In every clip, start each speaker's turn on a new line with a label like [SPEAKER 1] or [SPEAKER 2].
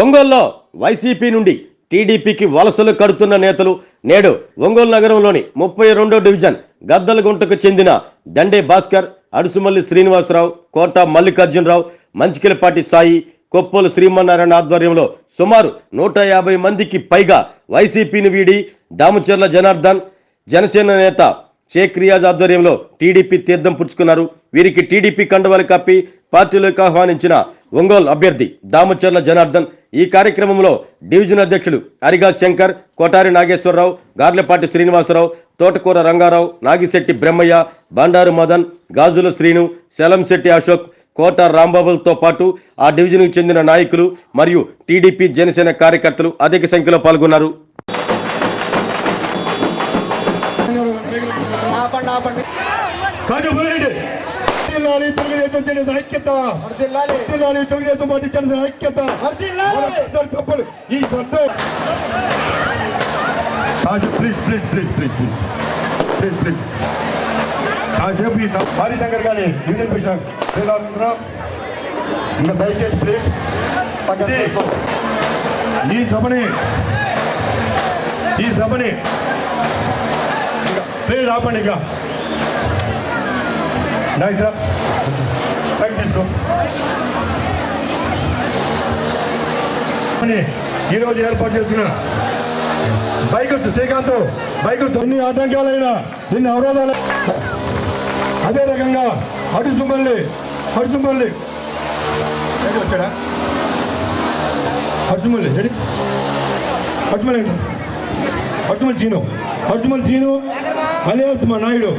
[SPEAKER 1] ఒంగోలులో వైసీపీ నుండి టీడీపీకి వలసలు కడుతున్న నేతలు నేడు ఒంగోలు నగరంలోని ముప్పై రెండో డివిజన్ గద్దలగుంటకు చెందిన దండే భాస్కర్ అడుసుమల్లి శ్రీనివాసరావు కోట మల్లికార్జునరావు మంచికిలపాటి సాయి కొప్పోలు శ్రీమన్నారాయణ ఆధ్వర్యంలో సుమారు నూట యాభై మందికి పైగా వైసీపీని వీడి దామచర్ల జనార్దన్ జనసేన నేత షేక్ రియాజ్ ఆధ్వర్యంలో టీడీపీ తీర్థం పుచ్చుకున్నారు. వీరికి టీడీపీ కండవలు కప్పి పార్టీలోకి ఆహ్వానించిన ఒంగోలు అభ్యర్థి దామచర్ల జనార్దన్ ఈ కార్యక్రమంలో డివిజన్ అధ్యక్షులు అరిగా శంకర్ కోటారి నాగేశ్వరరావు గార్లపాటి శ్రీనివాసరావు తోటకూర రంగారావు నాగిశెట్టి బ్రహ్మయ్య బండారు మదన్ గాజుల శ్రీను శలంశెట్టి అశోక్ కోట రాంబాబులతో పాటు ఆ డివిజన్కు చెందిన నాయకులు మరియు టీడీపీ జనసేన కార్యకర్తలు అధిక సంఖ్యలో పాల్గొన్నారు.
[SPEAKER 2] ఆపండి ఆపండి.
[SPEAKER 3] కాకపోతే జిల్లాని తెలుగుదేశం జనసేన ఐక్యత
[SPEAKER 2] వర్ధిల్లాలి
[SPEAKER 3] జిల్లాని తెలుగుదేశం పార్టీ జనసేన ఐక్యత
[SPEAKER 2] వర్ధిల్లాలి
[SPEAKER 3] మనందరూ చెప్పండి ఈ శబ్దం కాసేపు please please please please please please please కాసేపు ఈ భారీ శంకర్ గారి డివిజన్ ప్రెసిడెంట్ శ్రీరామచంద్ర ఇంకా దయచేసి ప్లీజ్ ఇది ఈ సభని ఈ సభని ఇంకా ప్లీజ్ ఆపండి ఇంకా నాయకురా పైకి తీసుకో ఈరోజు ఏర్పాటు చేస్తున్న బైకులు శ్రీకాంత్ బైకులు ఎన్ని ఆటంకాలైనా ఎన్ని అవరోధాలు అదే రకంగా అడుసుమల్లి అడుసుమల్లి వచ్చాడా? అడుసుమల్లి ఎడి అడుసుమల్లి ఏంటి? అడుసుమల్లి చీను. అడుసుమల్లి చీను అలియాస్ మా నాయుడు.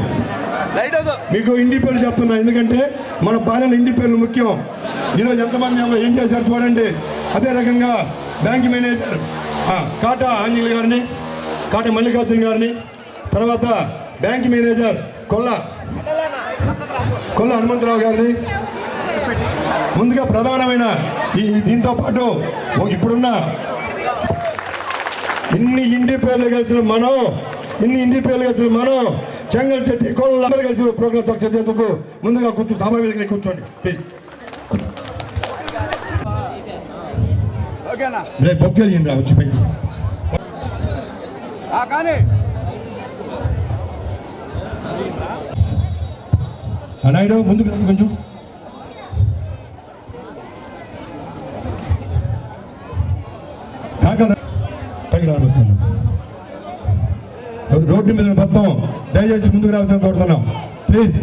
[SPEAKER 3] మీకు ఇండి పేర్లు చెప్తున్నా ఎందుకంటే మన పాలన ఇండి పేర్లు ముఖ్యం. ఈరోజు ఎంతమంది ఏం చేశారు చూడండి. అదే రకంగా బ్యాంక్ మేనేజర్ కాటా ఆంజనేయులు గారిని కాటా మల్లికార్జున గారిని తర్వాత బ్యాంక్ మేనేజర్ కొల్ల కొల్ల హనుమంతరావు గారిని. ముందుగా ప్రధానమైన ఈ దీంతో పాటు ఇప్పుడున్న ఇన్ని ఇండి పేర్లు కలిసిన మనం ఇన్ని ఇండి పేర్లు కలిసిన మనం చెంగల్ చెట్టి కొల్ల కలిసి ప్రోగ్రామ్ సక్సెస్ చేసేందుకు ముందుగా కూర్చో సభా వేదికగా కూర్చోండి ప్లీజ్
[SPEAKER 2] ఓకేనా?
[SPEAKER 3] రేపు బొగ్గలు రా వచ్చి
[SPEAKER 2] కానీ.
[SPEAKER 3] ఆ నాయుడు ముందుకు రండి కొంచెం. కాక ఎవరు రోడ్డు మీద మొత్తం దయచేసి ముందుకు రావాలని కోరుతున్నాం. ప్లీజ్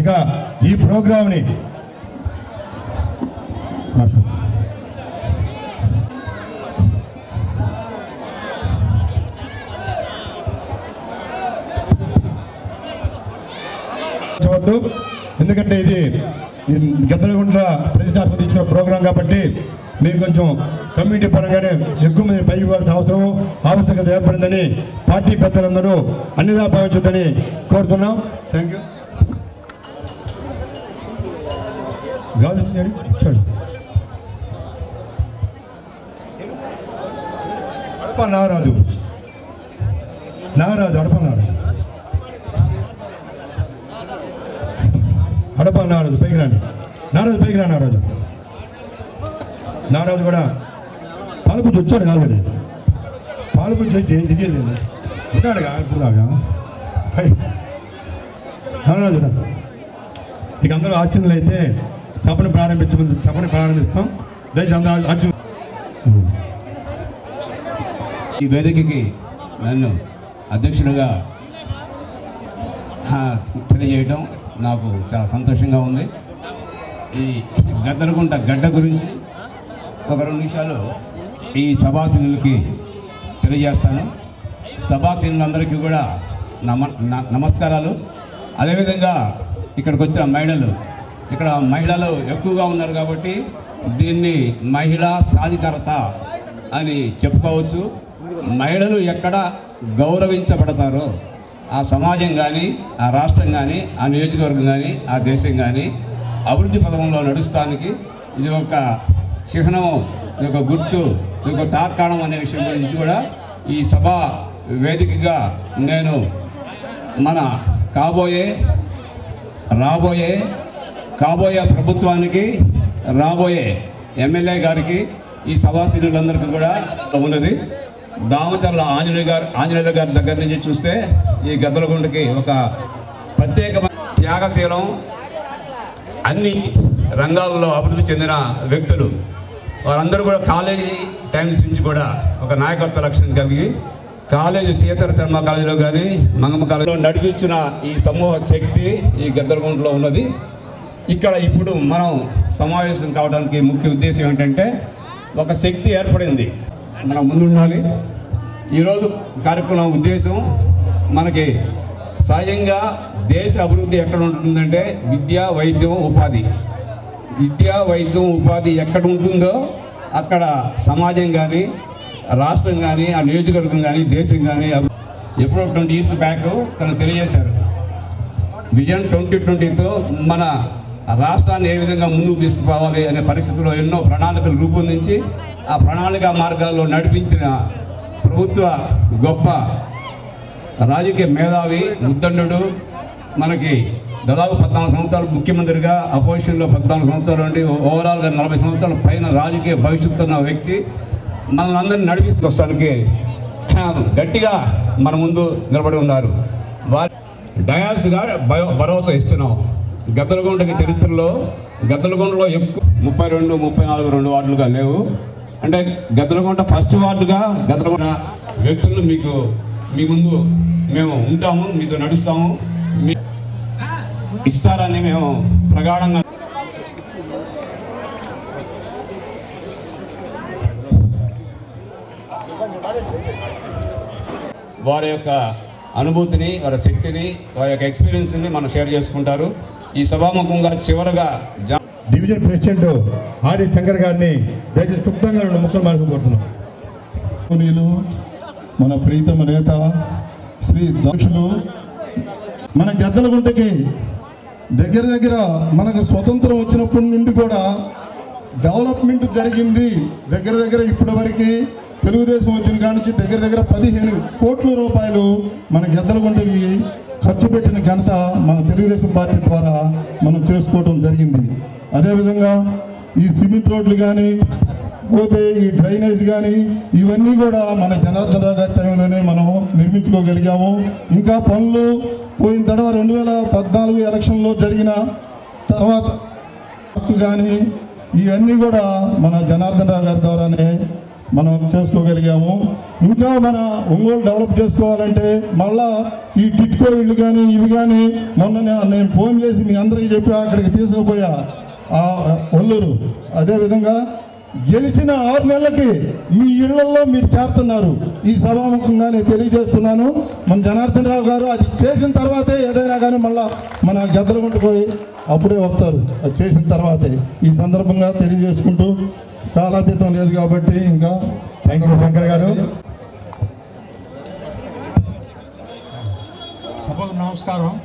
[SPEAKER 3] ఇక ఈ ప్రోగ్రామ్ని వద్దు. ఎందుకంటే ఇది గద్దలగుండ్ల ప్రతిష్టాత్మక ఇచ్చిన ప్రోగ్రాం కాబట్టి మేము కొంచెం కమ్యూనిటీ పరంగానే ఎక్కువ మంది పై ఇవ్వాల్సిన అవసరం ఆవశ్యకత ఏర్పడిందని పార్టీ పెద్దలందరూ అన్నిదా భావించొద్దని కోరుతున్నాం. థ్యాంక్ యూ గాజు వచ్చినాడు అడప నారాజు. నాగరాజు అడప నారాజు. అడప నారాజు పైకి రాండి. నారాజు పైకి రా నారాజు. నారాజు కూడా పాలపుచ్చి వచ్చాడు కాదు పాలపుచ్చి వచ్చి దిగేది ఉన్నాడుగా ఇప్పుడు దాకా. నారాజు ఇక అందరూ ఆచరణలు అయితే సభను ప్రారంభించమని సభను ప్రారంభిస్తాం. దయచేసి అందరూ ఆచరణ
[SPEAKER 4] ఈ వేదికకి నన్ను అధ్యక్షుడిగా ఆ, తెలియజేయడం నాకు చాలా సంతోషంగా ఉంది. ఈ గద్దలగుంట గడ్డ గురించి ఒక రెండు నిమిషాలు ఈ సభాసీనులకి తెలియజేస్తాను. సభాసీనులందరికీ కూడా నమ న- నమస్కారాలు. అదేవిధంగా ఇక్కడికి వచ్చిన మహిళలు ఇక్కడ మహిళలు ఎక్కువగా ఉన్నారు కాబట్టి దీన్ని మహిళా సాధికారత అని చెప్పుకోవచ్చు. మహిళలు ఎక్కడ గౌరవించబడతారో ఆ సమాజం కానీ ఆ రాష్ట్రం కానీ ఆ నియోజకవర్గం కానీ ఆ దేశం కానీ అభివృద్ధి పథకంలో నడుస్తానికి ఇది ఒక చిహ్నము యొక్క గుర్తు యొక్క తార్కాణం అనే విషయం గురించి కూడా ఈ సభ వేదికగా నేను మన కాబోయే రాబోయే కాబోయే ప్రభుత్వానికి రాబోయే ఎమ్మెల్యే గారికి ఈ సభాసీనులందరికీ కూడా ఉన్నది. దామచర్ల ఆంజనేయ గారు ఆంజనేయుల గారి దగ్గర నుంచి చూస్తే ఈ గద్దలగుండకి ఒక ప్రత్యేకమైన త్యాగశీలం. అన్ని రంగాల్లో అభివృద్ధి చెందిన వ్యక్తులు. వారందరూ కూడా కాలేజీ టైమ్స్ నుంచి కూడా ఒక నాయకత్వ లక్షణం కలిగి కాలేజీ సీఎస్ఆర్ శర్మ కాలేజీలో కానీ మంగమ్మ కాలేజీలో నడిపించిన ఈ సమూహ శక్తి ఈ గద్దరగుంటలో ఉన్నది. ఇక్కడ ఇప్పుడు మనం సమావేశం కావడానికి ముఖ్య ఉద్దేశం ఏంటంటే ఒక శక్తి ఏర్పడింది. మనం ముందుండాలి. ఈరోజు కార్యక్రమం ఉద్దేశం మనకి సహజంగా దేశ అభివృద్ధి ఎక్కడ ఉంటుందంటే విద్య వైద్యం ఉపాధి. విద్య వైద్యం ఉపాధి ఎక్కడ ఉంటుందో అక్కడ సమాజం కానీ రాష్ట్రం కానీ ఆ నియోజకవర్గం కానీ దేశం కానీ ఎప్పుడో ట్వంటీ ఇయర్స్ బ్యాక్ తను తెలియజేశారు. విజన్ ట్వంటీ ట్వంటీతో మన రాష్ట్రాన్ని ఏ విధంగా ముందుకు తీసుకుపోవాలి అనే పరిస్థితిలో ఎన్నో ప్రణాళికలు రూపొందించి ఆ ప్రణాళిక మార్గాల్లో నడిపించిన ప్రభుత్వ గొప్ప రాజకీయ మేధావి ఉద్దండు మనకి దాదాపు పద్నాలుగు సంవత్సరాలు ముఖ్యమంత్రిగా అపోజిషన్లో పద్నాలుగు సంవత్సరాలు ఉండి ఓవరాల్గా నలభై సంవత్సరాల పైన రాజకీయ భవిష్యత్తు ఉన్న వ్యక్తి మనల్ని అందరినీ నడిపిస్తూ వస్తానికి గట్టిగా మన ముందు నిలబడి ఉన్నారు. వారి డయాస్గా భయో భరోసా ఇస్తున్నాం. గద్దలగొండకి చరిత్రలో గద్దలగొండలో ఎక్కువ ముప్పై రెండు ముప్పై నాలుగు రెండు వార్డులుగా లేవు. అంటే గద్దలగొండ ఫస్ట్ వార్డుగా గద్దలగొండ వ్యక్తులను మీకు మీ ముందు మేము ఉంటాము మీతో నడుస్తాము. మీ ఇస్తారని మేము ప్రగాఢంగా వారి యొక్క అనుభూతిని వారి శక్తిని వారి యొక్క ఎక్స్పీరియన్స్ని మనం షేర్ చేసుకుంటారు. ఈ సభాముఖంగా చివరగా జా
[SPEAKER 3] డివిజన్ ప్రెసిడెంట్ ఆర్డి శంకర్ గారిని దయచేసి క్లుప్తంగా రెండు ముక్కలు
[SPEAKER 5] గౌరవనీయులు మన ప్రీతమ నేత శ్రీ దక్షులు మన గద్దలగుంటకి దగ్గర దగ్గర మనకు స్వతంత్రం వచ్చినప్పటి నుండి కూడా డెవలప్మెంట్ జరిగింది. దగ్గర దగ్గర ఇప్పటి వరకు తెలుగుదేశం వచ్చిన కానించి నుంచి దగ్గర దగ్గర పదిహేను కోట్ల రూపాయలు మన గద్దలగుంటకి ఖర్చు పెట్టిన ఘనత మన తెలుగుదేశం పార్టీ ద్వారా మనం చేసుకోవడం జరిగింది. అదేవిధంగా ఈ సిమెంట్ రోడ్లు కానీ పోతే ఈ డ్రైనేజ్ కానీ ఇవన్నీ కూడా మన జనార్దన్ రావు గారి టైంలోనే మనం నిర్మించుకోగలిగాము. ఇంకా పనులు పోయిన తర్వాత రెండు వేల పద్నాలుగు ఎలక్షన్లో జరిగిన తర్వాత కానీ ఇవన్నీ కూడా మన జనార్దన్ రావు గారి ద్వారానే మనం చేసుకోగలిగాము. ఇంకా మన ఒంగోలు డెవలప్ చేసుకోవాలంటే మళ్ళా ఈ టిట్కో ఇళ్ళు కానీ ఇవి కానీ మొన్న నేను ఫోన్ చేసి మీ అందరికీ చెప్పి అక్కడికి తీసుకుపోయా. ఆ ఒల్లూరు. అదేవిధంగా గెలిచిన ఆరు నెలలకి మీ ఇళ్ళలో మీరు చేరుతున్నారు. ఈ సభాముఖంగానే తెలియజేస్తున్నాను. మన జనార్దన్ రావు గారు అది చేసిన తర్వాతే ఏదైనా కానీ మళ్ళా మన గద్దలగుంట పోయి అప్పుడే వస్తారు. అది చేసిన తర్వాతే. ఈ సందర్భంగా తెలియజేసుకుంటూ కాలాతీతం లేదు కాబట్టి ఇంకా థ్యాంక్ యూ శంకర్ గారు.
[SPEAKER 6] సభకు నమస్కారం.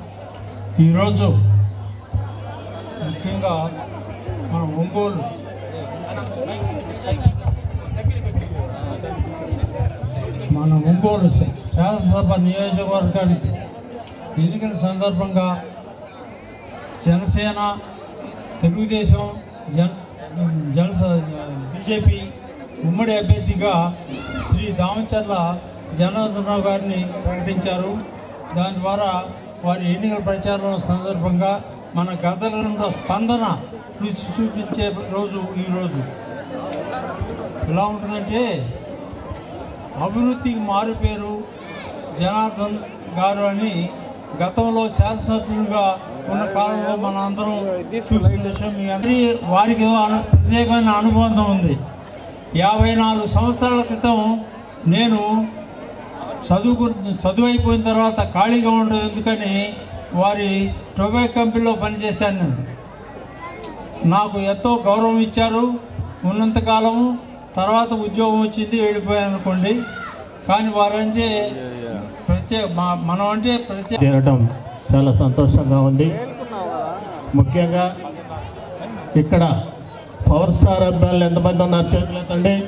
[SPEAKER 6] ఈరోజు ముఖ్యంగా మన ఒంగోలు మన ఒంగోలు శాసనసభ నియోజకవర్గానికి ఎన్నికల సందర్భంగా జనసేన తెలుగుదేశం జన్ జనస బీజేపీ ఉమ్మడి అభ్యర్థిగా శ్రీ దామచర్ల జనార్దనరావు గారిని ప్రకటించారు. దాని ద్వారా వారి ఎన్నికల ప్రచారం సందర్భంగా మన గదలలో స్పందన రుచి చూపించే రోజు ఈరోజు ఎలా ఉంటుందంటే అభివృద్ధికి మారుపేరు జనార్దన్ గారు అని గతంలో శాసనసభ్యులుగా ఉన్న కాలంలో మన అందరం చూసిన విషయం మీ అందరి వారికి ప్రత్యేకమైన అనుబంధం ఉంది. యాభై నాలుగు సంవత్సరాల క్రితం నేను చదువుకు చదువు అయిపోయిన తర్వాత ఖాళీగా ఉండదు ఎందుకని వారి టొబాకో కంపెనీలో పనిచేశాను నేను. నాకు ఎంతో గౌరవం ఇచ్చారు. ఉన్నంతకాలం తర్వాత ఉద్యోగం వచ్చింది వెళ్ళిపోయాను అనుకోండి. కానీ వారంటే ప్రత్యేక మా- మనం అంటే ప్రత్యేక
[SPEAKER 7] చేరటం చాలా సంతోషంగా ఉంది. ముఖ్యంగా ఇక్కడ పవర్ స్టార్ అబ్బాయిలు ఎంతమంది ఉన్నారు చేతులెత్తండి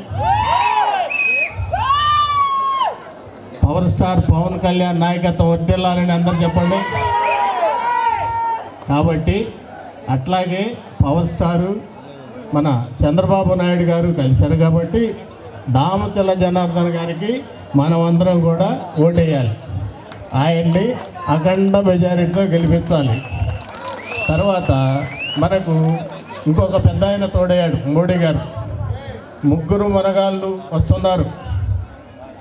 [SPEAKER 7] పవర్ స్టార్ పవన్ కళ్యాణ్ నాయకత్వం వర్దిల్లాలని అందరు చెప్పండి. కాబట్టి అట్లాగే పవర్ స్టారు మన చంద్రబాబు నాయుడు గారు కలిశారు కాబట్టి దామచల జనార్దన్ గారికి మనమందరం కూడా ఓటేయాలి. ఆయన్ని అఖండ మెజారిటీతో గెలిపించాలి. తర్వాత మనకు ఇంకొక పెద్ద ఆయన తోడయ్యాడు మోడీ గారు. ముగ్గురు మనగాళ్ళు వస్తున్నారు.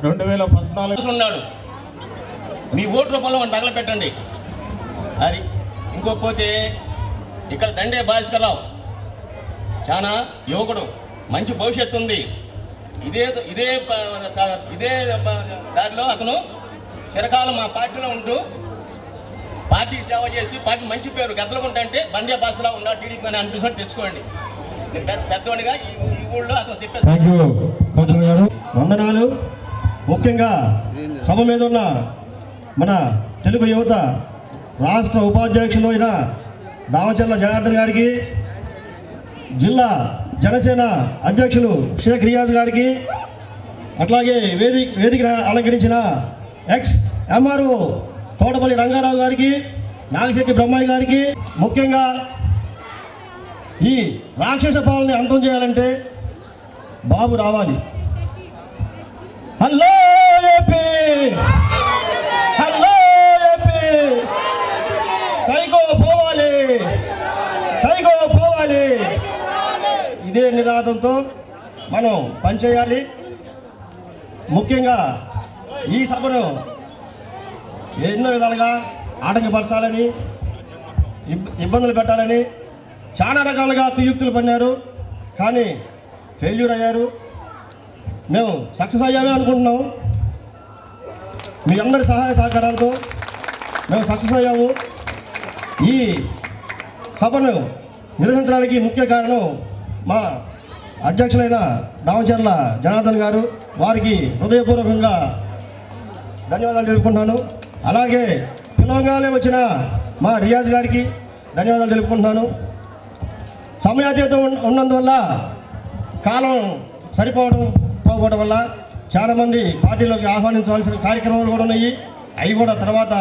[SPEAKER 7] రెండు వేల పద్నాలుగు
[SPEAKER 8] ఉన్నాడు. మీ ఓటు రూపంలో వాడిని తగలపెట్టండి. అది ఇంకోకపోతే ఇక్కడ దండే భాస్కర్రావు చాలా యువకుడు మంచి భవిష్యత్తు ఉంది. ఇదే ఇదే ఇదే దారిలో అతను చిరకాలం మా పార్టీలో ఉంటూ పార్టీ సేవ చేసి పార్టీ మంచి పేరు గద్దలకుంట అంటే బండే భాస్కర్రావు ఉన్నాడు టీడీపీ అని అనిపిస్తున్నట్టు తెచ్చుకోండి పెద్దోడిగా పెద్దవాడిగా ఈ ఈ ఊళ్ళో అతను చెప్పేసి
[SPEAKER 9] వందనాలు. ముఖ్యంగా సభ మీద ఉన్న మన తెలుగు యువత రాష్ట్ర ఉపాధ్యక్షులు అయిన దామచర్ల జనార్దన్ గారికి జిల్లా జనసేన అధ్యక్షులు షేక్ రియాజ్ గారికి అట్లాగే వేదిక వేదిక అలంకరించిన ఎక్స్ ఎంఆర్ఓ తోటపల్లి రంగారావు గారికి నాగశెట్టి బ్రహ్మయ్య గారికి ముఖ్యంగా ఈ రాక్షస పాలని అంతం చేయాలంటే బాబు రావాలి. Hello AP! ఇదే నినాదంతో మనం పనిచేయాలి. ముఖ్యంగా ఈ సభను ఎన్నో విధాలుగా ఆటంకపరచాలని ఇబ్బందులు పెట్టాలని చాలా రకాలుగా కుయుక్తులు పన్నారు. కానీ ఫెయిల్యూర్ అయ్యారు. మేము సక్సెస్ అయ్యామే అనుకుంటున్నాం. మీ అందరి సహాయ సహకారాలతో మేము సక్సెస్ అయ్యాము. ఈ సభను నిర్వహించడానికి ముఖ్య కారణం మా అధ్యక్షులైన దామచర్ల జనార్దన్ గారు వారికి హృదయపూర్వకంగా ధన్యవాదాలు తెలుపుకుంటున్నాను. అలాగే పిలవగానే వచ్చిన మా రియాజ్ గారికి ధన్యవాదాలు తెలుపుకుంటున్నాను. సమయాతీతం ఉన్నందువల్ల కాలం సరిపోవడం పోకపోవడం వల్ల చాలామంది పార్టీలోకి ఆహ్వానించవలసిన కార్యక్రమాలు కూడా ఉన్నాయి. అవి కూడా తర్వాత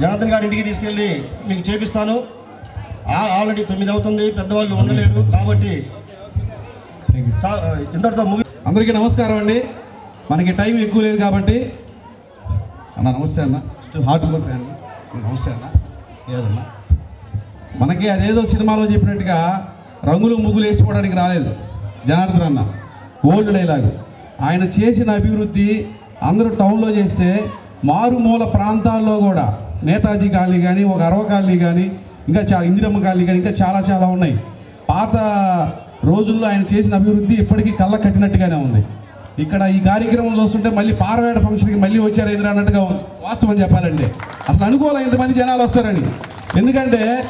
[SPEAKER 9] జనార్దన్ గారి ఇంటికి తీసుకెళ్ళి మీకు చేపిస్తాను. ఆల్రెడీ తొమ్మిది అవుతుంది పెద్దవాళ్ళు ఉండలేరు కాబట్టి ఇంతటితో ముగి
[SPEAKER 10] అందరికీ నమస్కారం అండి. మనకి టైం ఎక్కువ లేదు కాబట్టి. అన్న నమస్తే అన్న. First hardcore fan. నమస్తే అన్న. ఏదన్నా? మనకి అదేదో సినిమాలో చెప్పినట్టుగా రంగులు ముగ్గులు వేసుకోవడానికి రాలేదు. జనార్దన్ అన్న. Old dialogue. ఆయన చేసిన అభివృద్ధి అందరూ టౌన్లో చేస్తే మారుమూల ప్రాంతాల్లో కూడా నేతాజీ కాలనీ కానీ ఒక అరవ కాలనీ కానీ ఇంకా చాలా ఇందిరమ్మ గాలి కానీ ఇంకా చాలా చాలా ఉన్నాయి. పాత రోజుల్లో ఆయన చేసిన అభివృద్ధి ఇప్పటికీ కళ్ళ కట్టినట్టుగానే ఉంది. ఇక్కడ ఈ కార్యక్రమం చూస్తుంటే మళ్ళీ పారవేట ఫంక్షన్కి మళ్ళీ వచ్చారు ఎదురు అన్నట్టుగా వాస్తవం చెప్పాలంటే. అసలు అనుకోలే ఇంతమంది జనాలు వస్తారని. ఎందుకంటే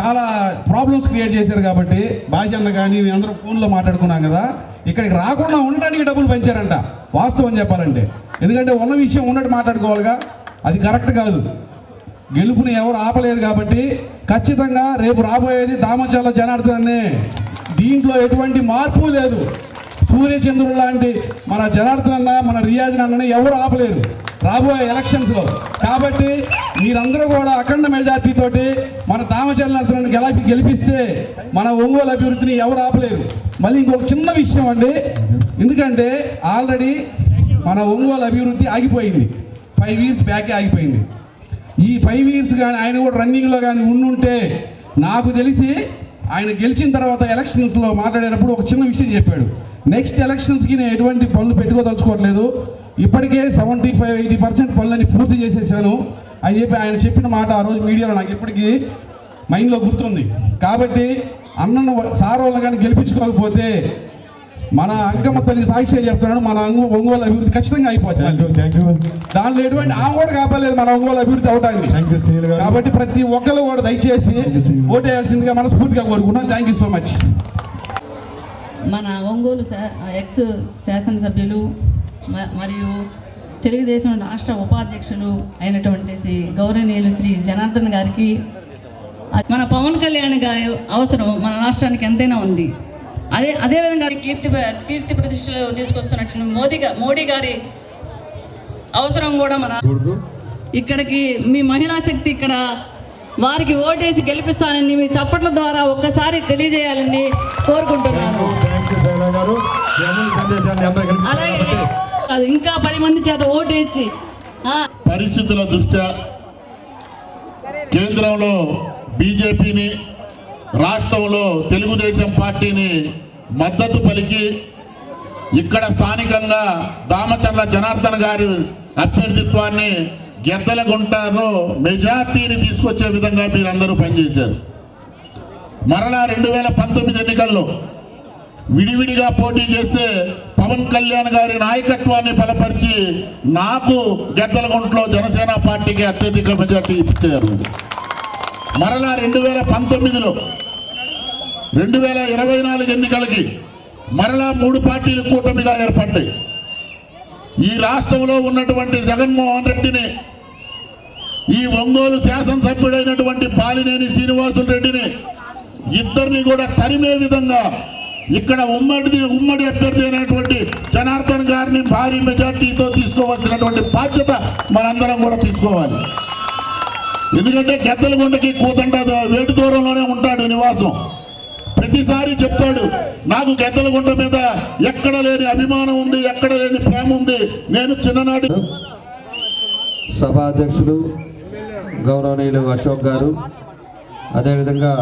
[SPEAKER 10] చాలా ప్రాబ్లమ్స్ క్రియేట్ చేశారు కాబట్టి భాష అన్న కానీ మేమందరం ఫోన్లో మాట్లాడుకున్నాం కదా. ఇక్కడికి రాకుండా ఉండడానికి డబ్బులు పెంచారంట. వాస్తవం చెప్పాలంటే. ఎందుకంటే ఉన్న విషయం ఉన్నట్టు మాట్లాడుకోవాలిగా. అది కరెక్ట్ కాదు. గెలుపుని ఎవరు ఆపలేరు కాబట్టి ఖచ్చితంగా రేపు రాబోయేది దామచర్ల జనార్దనే. దీంట్లో ఎటువంటి మార్పు లేదు. సూర్యచంద్రుడు లాంటి మన జనార్దన్ అన్న మన రియాజ్ అన్నని ఎవరు ఆపలేరు. రాబోయే ఎలక్షన్స్లో కాబట్టి మీరందరూ కూడా అఖండ మెజార్టీ తోటి మన దామచర్లను గెలిపి గెలిపిస్తే మన ఒంగోలు అభివృద్ధిని ఎవరు ఆపలేరు. మళ్ళీ ఇంకొక చిన్న విషయం అండి. ఎందుకంటే ఆల్రెడీ మన ఒంగోలు అభివృద్ధి ఆగిపోయింది. ఫైవ్ ఇయర్స్ బ్యాకే ఆగిపోయింది. ఈ ఫైవ్ ఇయర్స్ కానీ ఆయన కూడా రన్నింగ్లో కానీ ఉండుంటే నాకు తెలిసి ఆయన గెలిచిన తర్వాత ఎలక్షన్స్లో మాట్లాడేటప్పుడు ఒక చిన్న విషయం చెప్పాడు. నెక్స్ట్ ఎలక్షన్స్కి నేను ఎటువంటి పనులు పెట్టుకోదలుచుకోవట్లేదు. ఇప్పటికే సెవెంటీ ఫైవ్ ఎయిటీ పర్సెంట్ పనులని పూర్తి చేసేసాను. అని చెప్పి ఆయన చెప్పిన మాట ఆ రోజు మీడియాలో నాకు ఇప్పటికీ మైండ్లో గుర్తుంది. కాబట్టి అన్నను సార్ వాళ్ళని కానీ గెలిపించుకోకపోతే మన అంకమ్మ తల్లి సాక్షి చెప్తున్నాడు మన అంగు ఒంగోలు అభివృద్ధి ఖచ్చితంగా అయిపోతుంది. దాంట్లో ఎటువంటి ఆమె కూడా కాపాలేదు మన ఒంగోలు అభివృద్ధి అవడానికి కాబట్టి ప్రతి ఒక్కరు కూడా దయచేసి ఓటేయాల్సిందిగా మనస్ఫూర్తిగా కోరుకున్నాను థ్యాంక్ యూ సో మచ్
[SPEAKER 11] మన ఒంగోలు శా- ఎక్స్ శాసనసభ్యులు మ- మరియు తెలుగుదేశం రాష్ట్ర ఉపాధ్యక్షులు అయినటువంటి శ్రీ గౌరవనీయులు శ్రీ జనార్దన్ గారికి అది మన పవన్ కళ్యాణ్ గారి అవసరం మన రాష్ట్రానికి ఎంతైనా ఉంది. అదే అదేవిధంగా కీర్తి కీర్తి ప్రతిష్టలు తీసుకొస్తున్నటువంటి మోదీ మోడీ గారి అవసరం కూడా మన ఇక్కడికి మీ మహిళా శక్తి ఇక్కడ వారికి ఓటేసి గెలిపిస్తానని మీ చప్పట్ల ద్వారా ఒక్కసారి తెలియజేయాలని కోరుకుంటున్నాను. అలాగే అది ఇంకా పది మంది చేత ఓటేసి
[SPEAKER 12] పరిస్థితుల దృష్ట్యా కేంద్రంలో బీజేపీని రాష్ట్రంలో తెలుగుదేశం పార్టీని మద్దతు పలికి ఇక్కడ స్థానికంగా దామచర్ల జనార్దన్ గారి అభ్యర్థిత్వాన్ని గెద్దలగుంటారు మెజార్టీని తీసుకొచ్చే విధంగా మీరందరూ పనిచేశారు. మరలా రెండు వేల పంతొమ్మిది ఎన్నికల్లో విడివిడిగా పోటీ చేస్తే పవన్ కళ్యాణ్ గారి నాయకత్వాన్ని బలపరిచి నాకు గెద్దలగుంట్లో జనసేన పార్టీకి అత్యధిక మెజార్టీ ఇచ్చారు. మరలా రెండు వేల పంతొమ్మిదిలో రెండు వేల ఇరవై నాలుగు ఎన్నికలకి మరలా మూడు పార్టీలు కూటమిగా ఏర్పడ్డాయి. ఈ రాష్ట్రంలో ఉన్నటువంటి జగన్మోహన్ రెడ్డిని ఈ ఒంగోలు శాసనసభ్యుడైనటువంటి పాలినేని శ్రీనివాసులు రెడ్డిని ఇద్దరిని కూడా తరిమే విధంగా ఇక్కడ ఉమ్మడి ఉమ్మడి అభ్యర్థి అయినటువంటి జనార్దన్ గారిని భారీ మెజార్టీతో తీసుకోవాల్సినటువంటి బాధ్యత మనందరం కూడా తీసుకోవాలి. ఎందుకంటే గద్దలగుండకి కూతంట వేటి దూరంలోనే ఉంటాడు నివాసం. ప్రతిసారి చెప్తాడు నాకు గద్దలగుంట మీద ఎక్కడ లేని అభిమానం ఉంది ఎక్కడ లేని ప్రేమ ఉంది. నేను చిన్ననాటి
[SPEAKER 2] సభాధ్యక్షులు గౌరవనీయులు అశోక్ గారు అదేవిధంగా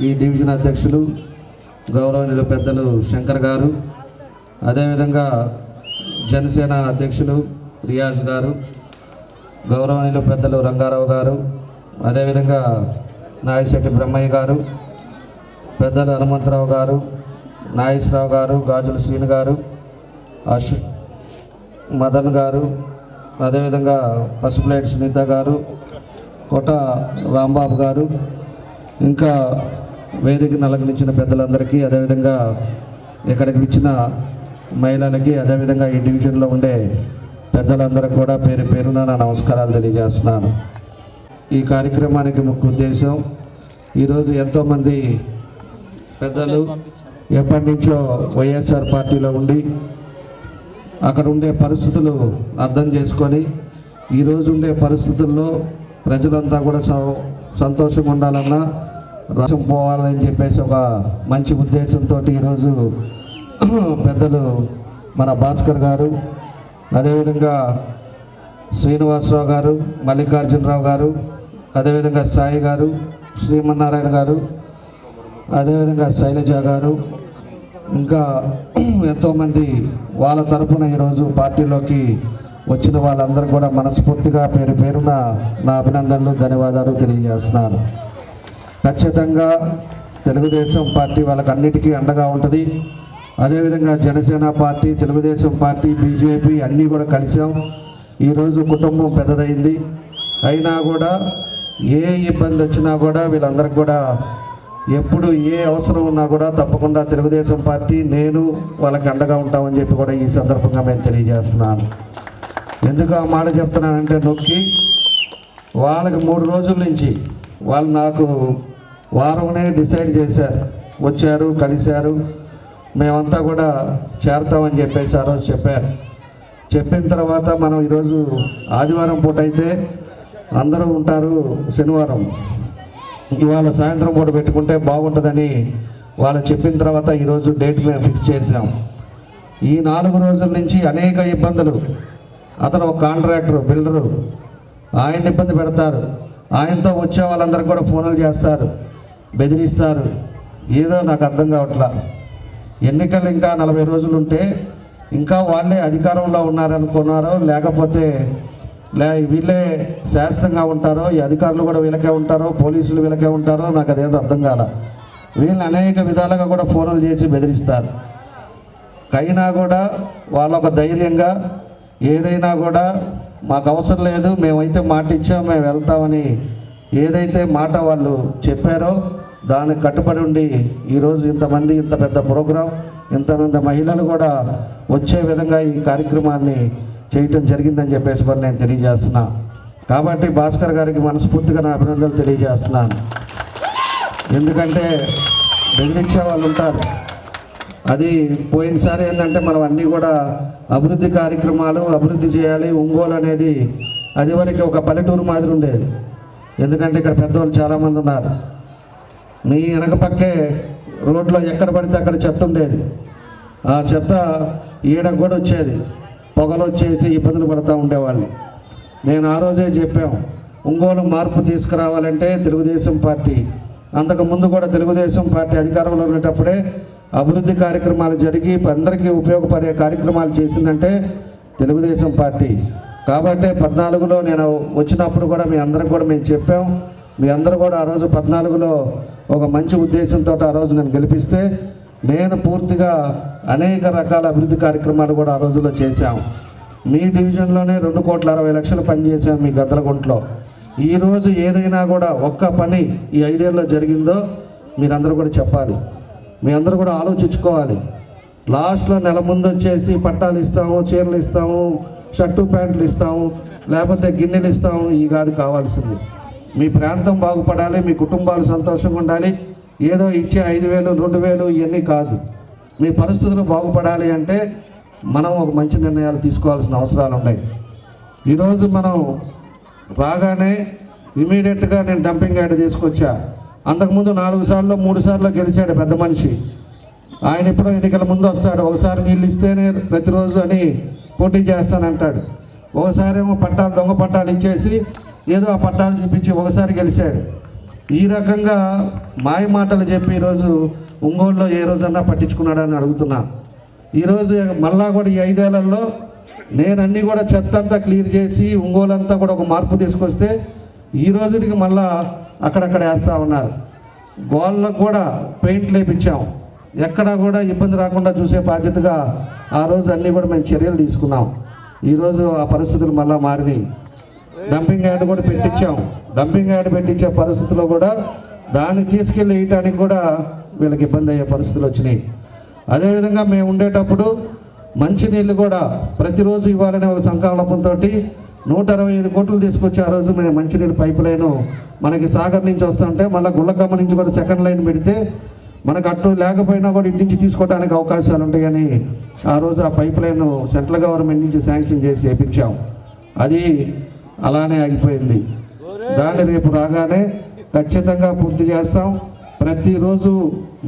[SPEAKER 2] ఈ డివిజన్ అధ్యక్షులు గౌరవనీయులు పెద్దలు శంకర్ గారు అదేవిధంగా జనసేన అధ్యక్షులు రియాజ్ గారు గౌరవనీయులు పెద్దలు రంగారావు గారు అదేవిధంగా నాయశెట్టి బ్రహ్మయ్య గారు పెద్దలు హనుమంతరావు గారు నాగేశ్వరరావు గారు గాజుల శ్రీను గారు అశ్ మదన్ గారు అదేవిధంగా పసుపులేటి సునీత గారు కోట రాంబాబు గారు ఇంకా వేదిక నలగనించిన పెద్దలందరికీ అదేవిధంగా ఇక్కడికి ఇచ్చిన మహిళలకి అదేవిధంగా ఈ డివిజన్లో ఉండే పెద్దలందరూ కూడా పేరు పేరున నా నమస్కారాలు తెలియజేస్తున్నాను. ఈ కార్యక్రమానికి ముఖ్య ఉద్దేశం ఈరోజు ఎంతోమంది పెద్దలు ఎప్పటి నుంచో వైఎస్ఆర్ పార్టీలో ఉండి అక్కడ ఉండే పరిస్థితులు అర్థం చేసుకొని ఈరోజు ఉండే పరిస్థితుల్లో ప్రజలంతా కూడా సంతోషంగా ఉండాలన్నా రాష్ట్రం పోవాలని చెప్పేసి ఒక మంచి ఉద్దేశంతో ఈరోజు పెద్దలు మన భాస్కర్ గారు అదేవిధంగా శ్రీనివాసరావు గారు మల్లికార్జునరావు గారు అదేవిధంగా సాయి గారు శ్రీమన్నారాయణ గారు అదేవిధంగా శైలజ గారు ఇంకా ఎంతోమంది వాళ్ళ తరపున ఈరోజు పార్టీలోకి వచ్చిన వాళ్ళందరూ కూడా మనస్ఫూర్తిగా పేరు పేరున నా అభినందనలు ధన్యవాదాలు తెలియజేస్తున్నాను. ఖచ్చితంగా తెలుగుదేశం పార్టీ వాళ్ళకి అన్నిటికీ అండగా ఉంటుంది. అదేవిధంగా Janasena party Telugu Desam party BJP అన్నీ కూడా కలిసాం. ఈరోజు కుటుంబం పెద్దదైంది. అయినా కూడా ఏ ఇబ్బంది వచ్చినా కూడా వీళ్ళందరికి కూడా ఎప్పుడు ఏ అవసరం ఉన్నా కూడా తప్పకుండా తెలుగుదేశం పార్టీ నేను వాళ్ళకి అండగా ఉంటామని చెప్పి కూడా ఈ సందర్భంగా మేము తెలియజేస్తున్నాను. ఎందుకు ఆ మాట చెప్తున్నానంటే నొక్కి వాళ్ళకి మూడు రోజుల నుంచి వాళ్ళు నాకు వారంనే డిసైడ్ చేశారు. వచ్చారు కలిశారు మేమంతా కూడా చేరతామని చెప్పేసి ఆ రోజు చెప్పారు. చెప్పిన తర్వాత మనం ఈరోజు ఆదివారం పూట అయితే అందరూ ఉంటారు శనివారం. ఇవాళ సాయంత్రం పూట పెట్టుకుంటే బాగుంటుందని వాళ్ళు చెప్పిన తర్వాత ఈరోజు డేట్ మేము ఫిక్స్ చేసాం ఈ నాలుగు రోజుల నుంచి అనేక ఇబ్బందులు. అతను ఒక కాంట్రాక్టర్ బిల్డరు. ఆయన ఇబ్బంది పెడతారు. ఆయనతో వచ్చే వాళ్ళందరూ కూడా ఫోన్లు చేస్తారు బెదిరిస్తారు. ఏదో నాకు అర్థం కావట్లా. ఎన్నికలు ఇంకా నలభై రోజులు ఉంటే ఇంకా వాళ్ళే అధికారంలో ఉన్నారనుకున్నారో లేకపోతే లే వీళ్ళే శాస్త్రంగా ఉంటారో ఈ అధికారులు కూడా వీళ్ళకే ఉంటారో పోలీసులు వీళ్ళకే ఉంటారో నాకు అదేదో అర్థం కాల. వీళ్ళని అనేక విధాలుగా కూడా ఫోన్లు చేసి బెదిరిస్తారు. అయినా కూడా వాళ్ళొక ధైర్యంగా ఏదైనా కూడా మాకు అవసరం లేదు మేమైతే మాట ఇచ్చాం మేము వెళ్తామని ఏదైతే మాట వాళ్ళు చెప్పారో దానికి కట్టుబడి ఉండి ఈరోజు ఇంతమంది ఇంత పెద్ద ప్రోగ్రాం ఇంతమంది మహిళలు కూడా వచ్చే విధంగా ఈ కార్యక్రమాన్ని చేయటం జరిగిందని చెప్పేసి కూడా నేను తెలియజేస్తున్నా. కాబట్టి భాస్కర్ గారికి మనస్ఫూర్తిగా నా అభినందనలు తెలియజేస్తున్నాను. ఎందుకంటే బెదిరించే వాళ్ళు ఉంటారు. అది పోయినసారి ఏంటంటే మనం అన్నీ కూడా అభివృద్ధి కార్యక్రమాలు అభివృద్ధి చేయాలి. ఒంగోలు అనేది అది వరకు ఒక పల్లెటూరు మాదిరి ఉండేది. ఎందుకంటే ఇక్కడ పెద్దవాళ్ళు చాలామంది ఉన్నారు. మీ వెనక పక్కే రోడ్లో ఎక్కడ పడితే అక్కడ చెత్త ఉండేది. ఆ చెత్త ఈడకు కూడా వచ్చేది. పొగలు వచ్చేసి ఇబ్బందులు పడుతూ ఉండేవాళ్ళు. నేను ఆ రోజే చెప్పాం ఒంగోలు మార్పు తీసుకురావాలంటే తెలుగుదేశం పార్టీ. అంతకు ముందు కూడా తెలుగుదేశం పార్టీ అధికారంలో ఉండేటప్పుడే అభివృద్ధి కార్యక్రమాలు జరిగి అందరికీ ఉపయోగపడే కార్యక్రమాలు చేసిందంటే తెలుగుదేశం పార్టీ. కాబట్టి పద్నాలుగులో నేను వచ్చినప్పుడు కూడా మీ అందరికి కూడా మేము చెప్పాం. మీ అందరూ కూడా ఆ రోజు పద్నాలుగులో ఒక మంచి ఉద్దేశంతో ఆ రోజు నేను గెలిపిస్తే నేను పూర్తిగా అనేక రకాల అభివృద్ధి కార్యక్రమాలు కూడా ఆ రోజుల్లో చేశాం. మీ డివిజన్లోనే రెండు కోట్ల అరవై లక్షలు పనిచేశాం మీ గద్దలగుంట్లో. ఈరోజు ఏదైనా కూడా ఒక్క పని ఈ ఐదేళ్ళలో జరిగిందో మీరందరూ కూడా చెప్పాలి. మీ అందరూ కూడా ఆలోచించుకోవాలి. లాస్ట్లో నెల ముందు వచ్చేసి పట్టాలు ఇస్తాము చీరలు ఇస్తాము షర్టు ప్యాంట్లు ఇస్తాము లేకపోతే గిన్నెలు ఇస్తాము ఈ కాదు కావాల్సింది. మీ ప్రాంతం బాగుపడాలి మీ కుటుంబాలు సంతోషంగా ఉండాలి. ఏదో ఇచ్చే ఐదు వేలు రెండు వేలు ఇవన్నీ కాదు. మీ పరిస్థితులు బాగుపడాలి అంటే మనం ఒక మంచి నిర్ణయాలు తీసుకోవాల్సిన అవసరాలు ఉన్నాయి. ఈరోజు మనం రాగానే ఇమీడియట్గా నేను డంపింగ్ యాడ్ తీసుకొచ్చా. అంతకుముందు నాలుగు సార్లు మూడు సార్లు గెలిచాడు పెద్ద మనిషి. ఆయన ఎప్పుడో ఎన్నికల ముందు వస్తాడు. ఒకసారి నీళ్ళు ఇస్తేనే ప్రతిరోజు అని పోటీ చేస్తానంటాడు. ఒకసారి ఏమో పట్టాలు దొంగ పట్టాలు ఇచ్చేసి ఏదో ఆ పట్టాలు చూపించి ఒకసారి గెలిచాడు. ఈ రకంగా మాయ మాటలు చెప్పి ఈరోజు ఒంగోలులో ఏ రోజన్నా పట్టించుకున్నాడని అడుగుతున్నా. ఈరోజు మళ్ళా కూడా ఈ ఐదేళ్ళలో నేను అన్నీ కూడా చెత్త అంతా క్లియర్ చేసి ఒంగోలు అంతా కూడా ఒక మార్పు తీసుకొస్తే ఈ రోజుకి మళ్ళా అక్కడక్కడ వేస్తూ ఉన్నారు. గోళ్ళకు కూడా పెయింట్ లేపించాం. ఎక్కడా కూడా ఇబ్బంది రాకుండా చూసే బాధ్యతగా ఆ రోజు అన్నీ కూడా మేము చర్యలు తీసుకున్నాం. ఈరోజు ఆ పరిస్థితులు మళ్ళా మారినాయి. డంపింగ్ యార్డ్ కూడా పెట్టించాం. డంపింగ్ యార్డ్ పెట్టించే పరిస్థితిలో కూడా దాన్ని తీసుకెళ్ళి వేయటానికి కూడా వీళ్ళకి ఇబ్బంది అయ్యే పరిస్థితులు వచ్చినాయి. అదేవిధంగా మేము ఉండేటప్పుడు మంచినీళ్ళు కూడా ప్రతిరోజు ఇవ్వాలనే ఒక సంకల్పంతో నూట అరవై ఐదు కోట్లు తీసుకొచ్చి ఆ రోజు మేము మంచినీళ్ళు పైప్ లైన్ మనకి సాగర్ నుంచి వస్తుంటే మళ్ళీ గుళ్ళకమ్మ నుంచి కూడా సెకండ్ లైన్ పెడితే మనకు అటు లేకపోయినా కూడా ఇంటి నుంచి తీసుకోవడానికి అవకాశాలు ఉంటాయని ఆ రోజు ఆ పైప్ లైన్ సెంట్రల్ గవర్నమెంట్ నుంచి శాంక్షన్ చేసి వేయించాం అది అలానే ఆగిపోయింది. దాన్ని రేపు రాగానే ఖచ్చితంగా పూర్తి చేస్తాం. ప్రతిరోజు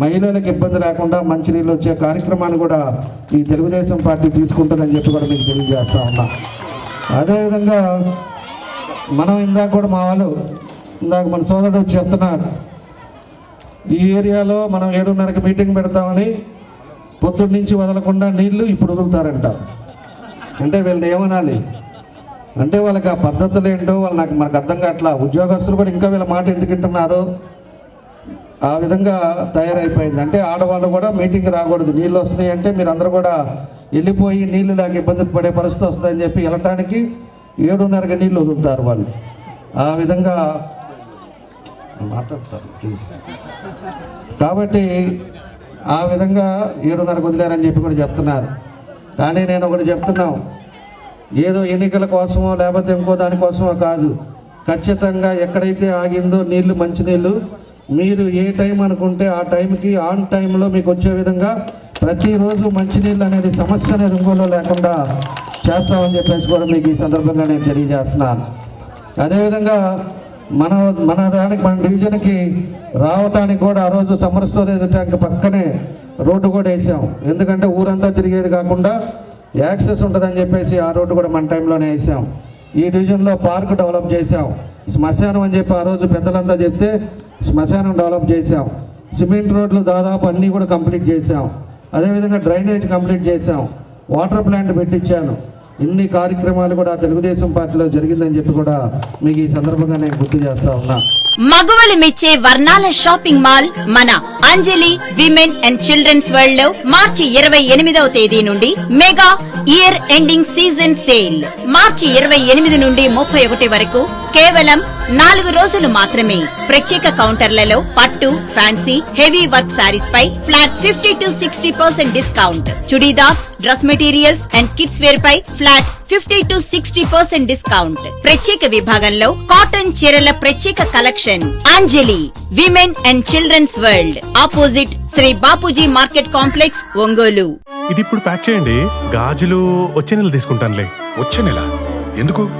[SPEAKER 2] మహిళలకు ఇబ్బంది లేకుండా మంచినీళ్ళు వచ్చే కార్యక్రమాన్ని కూడా ఈ తెలుగుదేశం పార్టీ తీసుకుంటుందని చెప్పి కూడా మీకు తెలియజేస్తా ఉన్నా. అదేవిధంగా మనం ఇందాక కూడా మా వాళ్ళు ఇందాక మన సోదరుడు చెప్తున్నాడు ఈ ఏరియాలో మనం ఏడున్నరకి మీటింగ్ పెడతామని పొద్దున్న నుంచి వదలకుండా నీళ్ళు ఇప్పుడు వదులుతారంట. అంటే వీళ్ళని ఏమనాలి? అంటే వాళ్ళకి ఆ పద్ధతులు ఏంటో వాళ్ళు నాకు మనకు అర్థం కావట్లా. ఉద్యోగస్తులు కూడా ఇంకా వీళ్ళ మాట ఎందుకు వింటున్నారు? ఆ విధంగా తయారైపోయింది. అంటే ఆడవాళ్ళు కూడా మీటింగ్ రాకూడదు. నీళ్ళు వస్తున్నాయి అంటే మీరు అందరూ కూడా వెళ్ళిపోయి నీళ్ళు లేక ఇబ్బంది పడే పరిస్థితి వస్తుందని చెప్పి వెళ్ళటానికి ఏడున్నరగా నీళ్ళు వదులుతారు వాళ్ళు. ఆ విధంగా మాట్లాడతారు ప్లీజ్ కాబట్టి ఆ విధంగా ఏడున్నరకు వదిలేరని చెప్పి కూడా చెప్తున్నారు. కానీ నేను ఒకటి చెప్తున్నాం. ఏదో ఎన్నికల కోసమో లేకపోతే ఇంకో దానికోసమో కాదు. ఖచ్చితంగా ఎక్కడైతే ఆగిందో నీళ్ళు మంచినీళ్ళు మీరు ఏ టైం అనుకుంటే ఆ టైంకి ఆన్ టైంలో మీకు వచ్చే విధంగా ప్రతిరోజు మంచినీళ్ళు అనేది సమస్య అనేది ఇంకోలో లేకుండా చేస్తామని చెప్పేసి కూడా మీకు ఈ సందర్భంగా నేను తెలియజేస్తున్నాను. అదేవిధంగా మన మన దానికి మన డివిజన్కి రావటానికి కూడా ఆ రోజు సమ్మర్ స్టోరేజ్ ట్యాంక్ పక్కనే రోడ్డు కూడా వేసాం. ఎందుకంటే ఊరంతా తిరిగేది కాకుండా యాక్సెస్ ఉంటుందని చెప్పేసి ఆ రోడ్డు కూడా మన టైంలోనే వేసాం. ఈ డివిజన్లో పార్క్ డెవలప్ చేసాం శ్మశానం అని చెప్పి ఆ రోజు పెద్దలంతా చెప్తే శ్మశానం డెవలప్ చేసాం సిమెంట్ రోడ్లు దాదాపు అన్నీ కూడా కంప్లీట్ చేసాం అదేవిధంగా డ్రైనేజ్ కంప్లీట్ చేసాం వాటర్ ప్లాంట్ పెట్టించాను. ఇన్ని కార్యక్రమాలు కూడా తెలుగుదేశం పార్టీలో జరిగిందని చెప్పి కూడా మీకు ఈ సందర్భంగా నేను గుర్తు చేస్తా ఉన్నా.
[SPEAKER 13] మగవలు మెచ్చే వర్ణాల షాపింగ్ మాల్ మన అంజలి విమెన్ అండ్ చిల్డ్రన్స్ వరల్డ్లో మార్చి ఇరవై ఎనిమిదవ తేదీ నుండి mega year ending season sale. మార్చి ఇరవై ఎనిమిది నుండి ముప్పై ఒకటి వరకు కేవలం నాలుగు రోజులు మాత్రమే. ప్రత్యేక కౌంటర్లలో పట్టు fancy heavy work saris pi flat fifty to sixty percent discount. Churidars dress materials and kids wear pi flat fifty to sixty percent discount. ప్రత్యేక విభాగంలో కాటన్ చీరల ప్రత్యేక collection. Anjali women and children's world. Opposite Shri Bapuji market complex Ongole.
[SPEAKER 14] ఇది ఇప్పుడు pack చేయండి. గాజులు వచ్చే నెల తీసుకుంటానులే.
[SPEAKER 15] వచ్చే నెల? ఎందుకు?